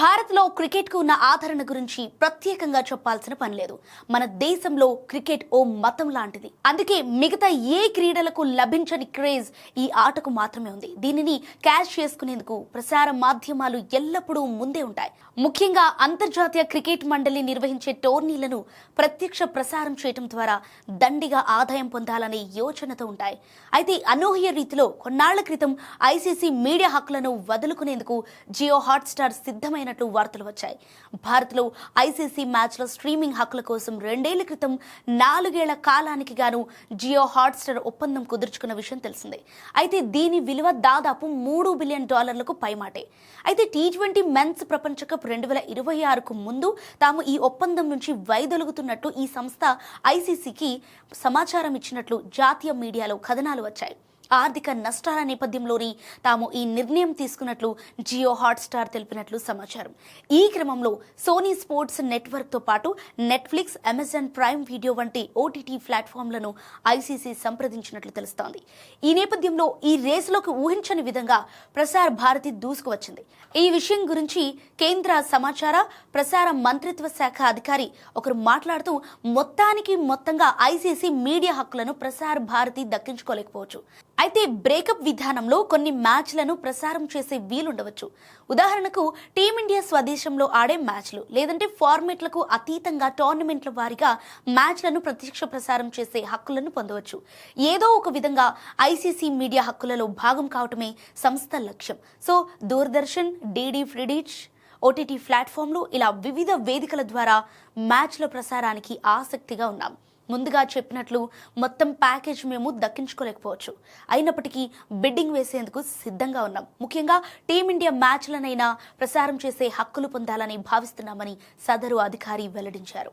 భారత్లో క్రికెట్కు ఉన్న ఆదరణ గురించి ప్రత్యేకంగా చెప్పాల్సిన పని లేదు. మన దేశంలో క్రికెట్ ఓ మతం లాంటిది. అందుకే మిగతా ఏ క్రీడలకు లభించని క్రేజ్ ఈ ఆటకు మాత్రమే ఉంది. దీనిని క్యాష్ చేసుకునేందుకు ప్రసార మాధ్యమాలు ఎల్లప్పుడూ ముందే ఉంటాయి. ముఖ్యంగా అంతర్జాతీయ క్రికెట్ మండలి నిర్వహించే టోర్నీలను ప్రత్యక్ష ప్రసారం చేయడం ద్వారా దండిగా ఆదాయం పొందాలనే యోచనతో ఉంటాయి. అయితే అనూహ్య రీతిలో కొన్నాళ్ళ క్రితం ఐసీసీ మీడియా హక్కులను వదులుకునేందుకు జియో హాట్స్టార్ సిద్ధమైనట్లు వార్తలు వచ్చాయి. భారత్లో ఐసీసీ మ్యాచ్ల స్ట్రీమింగ్ హక్కుల కోసం రెండేళ్ళ క్రితం నాలుగేళ్ళ కాలానికి గాను జియో హాట్స్టార్ ఒప్పందం కుదుర్చుకున్న విషయం తెలిసిందే. అయితే దీని విలువ దాదాపు మూడు బిలియన్ డాలర్లకు పైమాటే. అయితే టీ ట్వంటీ మెన్స్ ప్రపంచ కప్ రెండు వేల ఇరవై ఆరుకు ముందు తాము ఈ ఒప్పందం నుంచి వైదొలుగుతున్నట్టు ఈ సంస్థ ఐసీసీకి సమాచారం ఇచ్చినట్లు జాతీయ మీడియాలో కథనాలు వచ్చాయి. ఆర్థిక నష్టాల నేపథ్యంలోని తాము ఈ నిర్ణయం తీసుకున్నట్లు జియో హాట్స్టార్ తెలిపినట్లు సమాచారం. ఈ క్రమంలో సోనీ స్పోర్ట్స్ నెట్వర్క్తో పాటు నెట్ఫ్లిక్స్ అమెజాన్ ప్రైమ్ వీడియో వంటి ఓటీటీ ప్లాట్ఫామ్లను ఐసీసీ సంప్రదించినట్లు తెలుస్తోంది. ఈ నేపథ్యంలో ఈ రేసులోకి ఊహించని విధంగా ప్రసార్ భారతి దూసుకువచ్చింది ఈ విషయం గురించి కేంద్ర సమాచార ప్రసార మంత్రిత్వ శాఖ అధికారి ఒకరు మాట్లాడుతూ మొత్తానికి మొత్తంగా ఐసీసీ మీడియా హక్కులను ప్రసార్ భారతి దక్కించుకోలేకపోవచ్చు. అయితే బ్రేకప్ విధానంలో కొన్ని మ్యాచ్లను ప్రసారం చేసే వీలుండవచ్చు. ఉదాహరణకు టీమిండియా స్వదేశంలో ఆడే మ్యాచ్లు లేదంటే ఫార్మేట్లకు అతీతంగా టోర్నమెంట్ల వారిగా మ్యాచ్లను ప్రత్యక్ష ప్రసారం చేసే హక్కులను పొందవచ్చు. ఏదో ఒక విధంగా ఐసీసీ మీడియా హక్కులలో భాగం కావటమే సంస్థ లక్ష్యం. So Doordarshan DD free dish OTT ప్లాట్ఫామ్లు ఇలా వివిధ వేదికల ద్వారా మ్యాచ్ల ప్రసారానికి ఆసక్తిగా ఉన్నాం. ముందుగా చెప్పినట్లు మొత్తం ప్యాకేజ్ మేము దక్కించుకోలేకపోవచ్చు. అయినప్పటికీ బిడ్డింగ్ వేసేందుకు సిద్ధంగా ఉన్నాం. ముఖ్యంగా టీమిండియా మ్యాచ్లనైనా ప్రసారం చేసే హక్కులు పొందాలని భావిస్తున్నామని సదరు అధికారి వెల్లడించారు.